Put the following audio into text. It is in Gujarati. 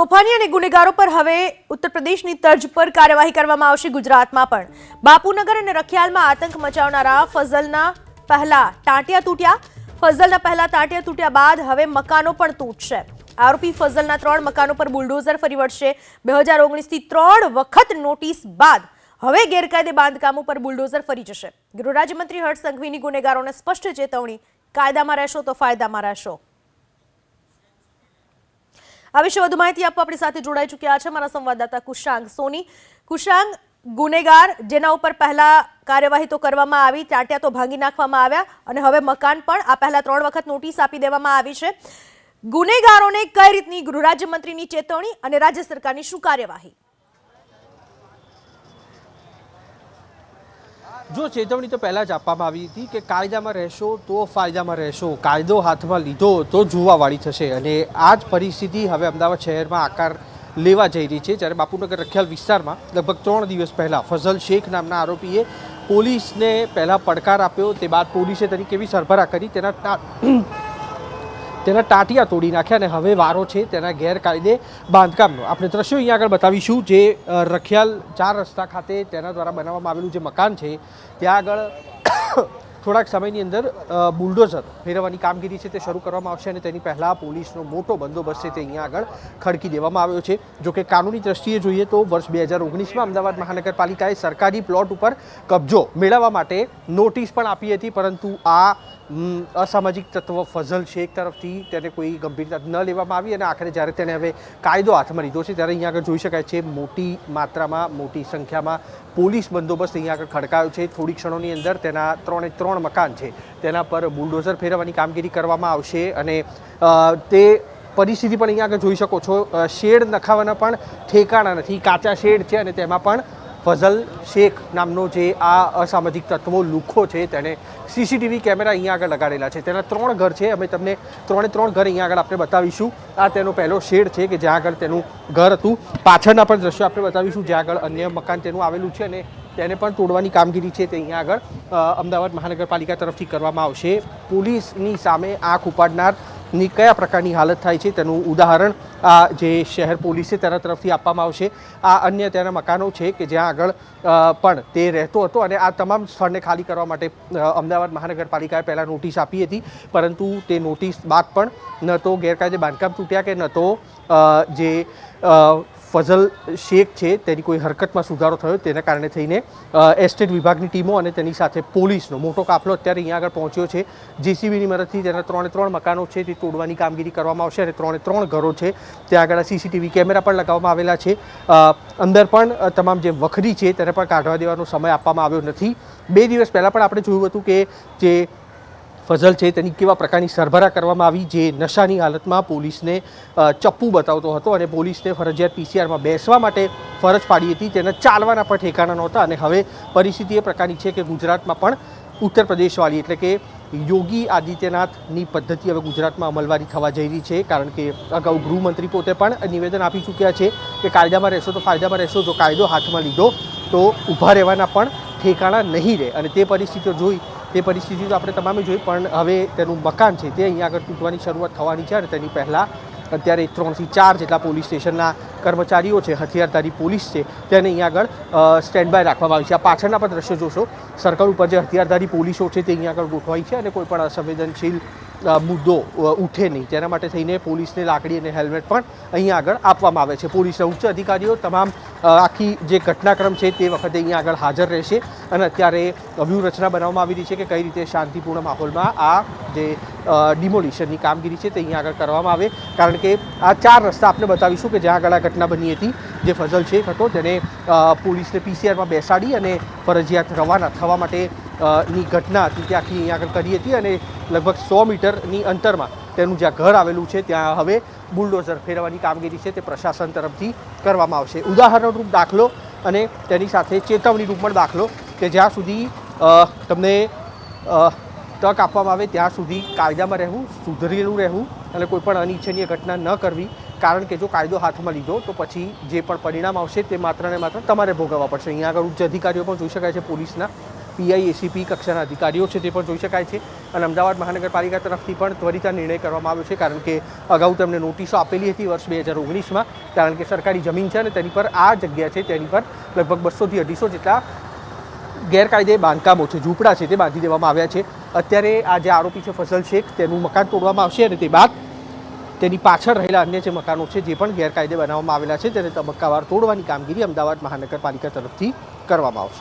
તોફાની અને ગુનેગારો પર હવે ઉત્તર પ્રદેશની તર્જ પર કાર્યવાહી કરવામાં આવશે ગુજરાતમાં પણ. બાપુનગર અને રખિયાલમાં આતંક મચાવનારા ફઝલના પહેલા ટાંટિયા તૂટ્યા. ફઝલના પહેલા ટાંટિયા તૂટ્યા બાદ હવે મકાનો પણ તૂટશે. આરોપી ફઝલના ત્રણ મકાનો પર બુલડોઝર ફરી વળશે. બે હજાર ઓગણીસથી ત્રણ વખત નોટિસ બાદ હવે ગેરકાયદે બાંધકામો પર બુલડોઝર ફરી જશે. ગૃહરાજ્યમંત્રી હર્ષ સંઘવીની ગુનેગારોને સ્પષ્ટ ચેતવણી. કાયદામાં રહેશો તો ફાયદામાં રહેશો. આ વિશે વધુ માહિતી આપવા આપણી સાથે જોડાઈ ચૂક્યા છે મારા સંવાદદાતા કુશાંગ સોની. કુશાંગ, ગુનેગાર, જેના ઉપર પહેલા કાર્યવાહી તો કરવામાં આવી ટાંટિયા તો ભાંગી નાખવામાં આવ્યા અને હવે મકાન પણ આ પહેલા ત્રણ વખત નોટિસ આપી દેવામાં આવી છે. ગુનેગારોને કઈ રીતની ગૃહ રાજ્યમંત્રીની ચેતવણી અને રાજ્ય સરકારની શું કાર્યવાહી? જો ચેતવણી તો પહેલાં જ આપવામાં આવી હતી કે કાયદામાં રહેશો તો ફાયદામાં રહેશો. કાયદો હાથમાં લીધો તો જોવાવાળી થશે. અને આ જ પરિસ્થિતિ હવે અમદાવાદ શહેરમાં આકાર લેવા જઈ રહી છે. જ્યારે બાપુનગર રખિયાલ વિસ્તારમાં લગભગ ત્રણ દિવસ પહેલાં ફઝલ શેખ નામના આરોપીએ પોલીસને પહેલાં પડકાર આપ્યો. તે બાદ પોલીસે તેની કેવી સરભરા કરી તેના તેના ટાંટિયા તોડી નાખ્યા અને હવે વારો છે તેના ગેરકાયદે બાંધકામનો. આપણે દ્રશ્યો અહીંયા આગળ બતાવીશું જે રખિયાલ ચાર રસ્તા ખાતે તેના દ્વારા બનાવવામાં આવેલું જે મકાન છે, ત્યાં આગળ થોડાક સમયની અંદર બુલડોઝર ફેરવવાની કામગીરી છે તે શરૂ કરવામાં આવશે અને તેની પહેલાં પોલીસનો મોટો બંદોબસ્ત છે તે અહીંયા આગળ ખડકી દેવામાં આવ્યો છે. જો કે કાનૂની દ્રષ્ટિએ જોઈએ તો વર્ષ બે હજાર ઓગણીસમાં અમદાવાદ મહાનગરપાલિકાએ સરકારી પ્લોટ ઉપર કબજો મેળવવા માટે નોટિસ પણ આપી હતી, પરંતુ આ અસામાજિક તત્વ ફઝલ શેખ તરફથી, તેને કોઈ ગંભીરતા ન લેવામાં આવી અને આખરે જ્યારે તેને હવે કાયદો હાથમાં લીધો છે, ત્યારે અહીંયા આગળ જોઈ શકાય છે, મોટી માત્રામાં, મોટી સંખ્યામાં પોલીસ બંદોબસ્ત અહીંયા આગળ ખડકાયો છે. થોડી ક્ષણોની અંદર તેના ત્રણે ત્રણ મકાન છે, તેના પર બુલડોઝર ફેરવવાની કામગીરી કરવામાં આવશે અને તે પરિસ્થિતિ પણ અહીંયા આગળ જોઈ શકો છો. શેડ નખાવાના પણ ઠેકાણા નથી, કાચા શેડ છે અને તેમાં પણ ફઝલ શેખ નામનો જે આ અસામાજિક તત્વો લુખો છે તેને સીસીટીવી કેમેરા અહીંયા આગળ લગાડેલા છે. તેના ત્રણ ઘર છે. અમે તમને ત્રણે ત્રણ ઘર અહીંયા આગળ આપણે બતાવીશું. આ તેનો પહેલો શેડ છે કે જ્યાં આગળ તેનું ઘર હતું. પાછળના પણ દ્રશ્યો આપણે બતાવીશું. જ્યાં આગળ અન્ય મકાન તેનું આવેલું છે અને તેને પણ તોડવાની કામગીરી છે તે અહીંયા આગળ અમદાવાદ મહાનગરપાલિકા તરફથી કરવામાં આવશે. પોલીસની સામે આંખ ઉપાડનાર ની કયા પ્રકારની હાલત થાય છે તેનું ઉદાહરણ આ જે શહેર પોલીસ તેના તરફથી આપવામાં આવશે. આ અન્ય તેના મકાનો છે કે જ્યાં આગળ પણ તે રહેતો હતો અને આ તમામ સ્થળને ખાલી કરવા માટે અમદાવાદ મહાનગરપાલિકાએ પહેલાં નોટિસ આપી હતી, પરંતુ તે નોટિસ બાદ પણ ન તો ગેરકાયદે બાંધકામ તૂટ્યા કે ન તો જે ફઝલ શેખ છે, તેની કોઈ હરકતમાં સુધારો થયો, તેના કારણે થઈને એસ્ટેટ વિભાગની ટીમો અને તેની સાથે પોલીસનો મોટો કાફલો અત્યારે અહીંયા આગળ પહોંચ્યો છે. જેસીબીની મદદથી તેના ત્રણે ત્રણ મકાનો છે, તે તોડવાની કામગીરી કરવામાં આવશે અને ત્રણે ત્રણ ઘરો છે. ત્યાં આગળ સીસીટીવી કેમેરા પણ લગાવવામાં આવેલા છે. અંદર પણ તમામ જે વખરી છે, તેને પણ કાઢવા દેવાનો સમય આપવામાં આવ્યો નથી. બે દિવસ પહેલાં પણ આપણે જોયું હતું કે જે ફઝલ છે તેની કેવા પ્રકારની સરભરા કરવામાં આવી જે નશાની હાલતમાં પોલીસને ચપ્પુ બતાવતો હતો અને પોલીસને ફરજિયાત પીસીઆરમાં બેસવા માટે ફરજ પાડી હતી. તેના ચાલવાના પણ ઠેકાણા નહોતા અને હવે પરિસ્થિતિ એ પ્રકારની છે કે ગુજરાતમાં પણ ઉત્તર પ્રદેશવાળી એટલે કે યોગી આદિત્યનાથની પદ્ધતિ હવે ગુજરાતમાં અમલવારી થવા જઈ રહી છે. કારણ કે અગાઉ ગૃહમંત્રી પોતે પણ નિવેદન આપી ચૂક્યા છે કે કાયદામાં રહેશો તો ફાયદામાં રહેશો, જો કાયદો હાથમાં લીધો તો ઊભા રહેવાના પણ ઠેકાણા નહીં રહે. અને તે પરિસ્થિતિઓ જોઈ તે પરિસ્થિતિ તો આપણે તમામે જોઈ, પણ હવે તેનું મકાન છે તે અહીંયા આગળ તૂટવાની શરૂઆત થવાની છે અને તેની પહેલાં અત્યારે ત્રણથી ચાર જેટલા પોલીસ સ્ટેશનના કર્મચારીઓ છે, હથિયારધારી પોલીસ છે, તેને અહીંયા આગળ સ્ટેન્ડ બાય રાખવામાં આવી છે. આ પાછળના પણ દ્રશ્યો જોશો. સર્કલ ઉપર જે હથિયારધારી પોલીસો છે તે અહીંયા આગળ ગોઠવાઈ છે અને કોઈ પણ અસંવેદનશીલ મુદ્દો ઉઠે નહીં. તેના માટે થઈને પોલીસને લાકડી અને હેલ્મેટ પણ અહીંયા આગળ આપવામાં આવે છે. પોલીસના ઉચ્ચ અધિકારીઓ તમામ આખી જે ઘટનાક્રમ છે તે વખતે અહીંયા આગળ હાજર રહેશે અને અત્યારે વ્યૂહરચના બનાવવામાં આવી રહી છે કે કઈ રીતે શાંતિપૂર્ણ માહોલમાં આ જે ડિમોલિશનની કામગીરી છે તે અહીંયા આગળ કરવામાં આવે. કારણ કે આ ચાર રસ્તા આપણે બતાવીશું કે જ્યાં આગળ આ ઘટના બની હતી. જે ફઝલ શેખ હતો તેને પોલીસને પીસીઆરમાં બેસાડી અને ફરજિયાત રવાના થવા માટે ની ઘટના હતી, ત્યાંથી અહીંયા આગળ કરી હતી અને લગભગ સો મીટરની અંતરમાં તેનું જ્યાં ઘર આવેલું છે, ત્યાં હવે બુલડોઝર ફેરવવાની કામગીરી છે તે પ્રશાસન તરફથી કરવામાં આવશે. ઉદાહરણરૂપ દાખલો અને તેની સાથે ચેતવણીરૂપ પણ દાખલો કે જ્યાં સુધી તમને તક આપવામાં આવે ત્યાં સુધી કાયદામાં રહેવું, સુધરેલું રહેવું અને કોઈ પણ અનિચ્છનીય ઘટના ન કરવી. કારણ કે જો કાયદો હાથમાં લીધો તો પછી જે પણ પરિણામ આવશે તે માત્ર ને માત્ર તમારે ભોગવવા પડશે. અહીંયા આગળ ઉચ્ચ અધિકારીઓ પણ જોઈ શકાય છે પોલીસના. પીઆઈ, એસીપી કક્ષાના અધિકારીઓ છે તે પણ જોઈ શકાય છે. અને અમદાવાદ મહાનગરપાલિકા તરફથી પણ ત્વરિત નિર્ણય કરવામાં આવ્યો છે, કારણ કે અગાઉ તેમને નોટિસો આપેલી હતી વર્ષ બે હજાર ઓગણીસમાં, કારણ કે સરકારી જમીન છે અને તેની પર આ જગ્યા છે, તેની પર લગભગ બસોથી અઢીસો જેટલા ગેરકાયદે બાંધકામો છે, ઝૂંપડા છે તે બાંધી દેવામાં આવ્યા છે. અત્યારે આ જે આરોપી છે ફસલ શેખ, તેનું મકાન તોડવામાં આવશે અને તે બાદ તેની પાછળ રહેલા અન્ય જે મકાનો છે જે પણ ગેરકાયદે બનાવવામાં આવેલા છે, તેને તબક્કાવાર તોડવાની કામગીરી અમદાવાદ મહાનગરપાલિકા તરફથી કરવામાં આવશે.